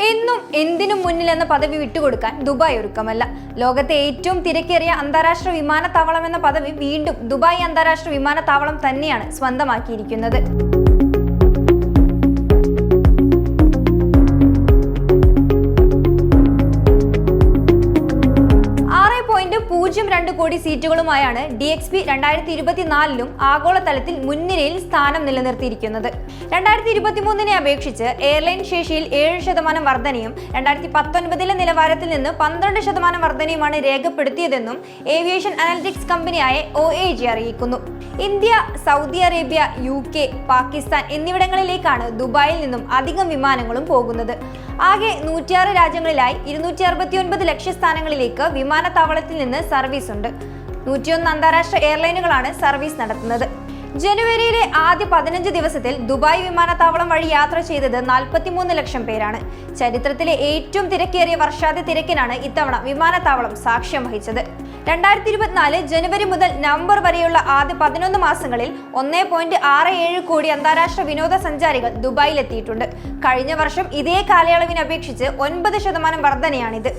എന്നും എന്തിനും മുന്നിൽ എന്ന പദവി വിട്ടുകൊടുക്കാൻ ദുബായ് ഒരുക്കമല്ല. ലോകത്തെ ഏറ്റവും തിരക്കേറിയ അന്താരാഷ്ട്ര വിമാനത്താവളം എന്ന പദവി വീണ്ടും ദുബായ് അന്താരാഷ്ട്ര വിമാനത്താവളം തന്നെയാണ് സ്വന്തമാക്കിയിരിക്കുന്നത്. പൂജ്യം രണ്ട് കോടി സീറ്റുകളുമായാണ് ഡി എക്സ് പി രണ്ടായിരത്തി ഇരുപത്തിനാലിലും ആഗോളതലത്തിൽ മുൻനിരയിൽ സ്ഥാനം നിലനിർത്തിയിരിക്കുന്നത്. രണ്ടായിരത്തി ഇരുപത്തിമൂന്നിനെ അപേക്ഷിച്ച് എയർലൈൻ ശേഷിയിൽ ഏഴ് ശതമാനം വർധനയും രണ്ടായിരത്തി പത്തൊൻപതിലെ നിലവാരത്തിൽ നിന്ന് പന്ത്രണ്ട് ശതമാനം വർധനയുമാണ് രേഖപ്പെടുത്തിയതെന്നും ഏവിയേഷൻ അനലിറ്റിക്സ് കമ്പനിയായ ഒ എ ജി അറിയിക്കുന്നു. India Saudi Arabia U K Pakistan എന്നിവിടങ്ങളിലേക്കാണ് ദുബായിൽ നിന്നും അധികം വിമാനങ്ങളും പോകുന്നത്. ആകെ നൂറ്റിയാറ് രാജ്യങ്ങളിലായി ഇരുന്നൂറ്റി അറുപത്തിയൊൻപത് ലക്ഷ്യസ്ഥാനങ്ങളിലേക്ക് വിമാനത്താവളത്തിൽ നിന്ന് സർവീസ് ഉണ്ട് നൂറ്റിയൊന്ന് അന്താരാഷ്ട്ര എയർലൈനുകളാണ് സർവീസ് നടത്തുന്നത്. ജനുവരിയിലെ ആദ്യ പതിനഞ്ച് ദിവസത്തിൽ ദുബായ് വിമാനത്താവളം വഴി യാത്ര ചെയ്തത് നാൽപ്പത്തിമൂന്ന് ലക്ഷം പേരാണ്. ചരിത്രത്തിലെ ഏറ്റവും തിരക്കേറിയ വർഷാദ്യ തിരക്കിനാണ് ഇത്തവണ വിമാനത്താവളം സാക്ഷ്യം വഹിച്ചത്. രണ്ടായിരത്തി ഇരുപത്തിനാല് ജനുവരി മുതൽ നവംബർ വരെയുള്ള ആദ്യ പതിനൊന്ന് മാസങ്ങളിൽ ഒന്നേ പോയിന്റ് ആറ് ഏഴ് കോടി അന്താരാഷ്ട്ര വിനോദസഞ്ചാരികൾ ദുബായിലെത്തിയിട്ടുണ്ട്. കഴിഞ്ഞ വർഷം ഇതേ കാലയളവിനെ അപേക്ഷിച്ച് ഒൻപത് ശതമാനം വർധനയാണിത്.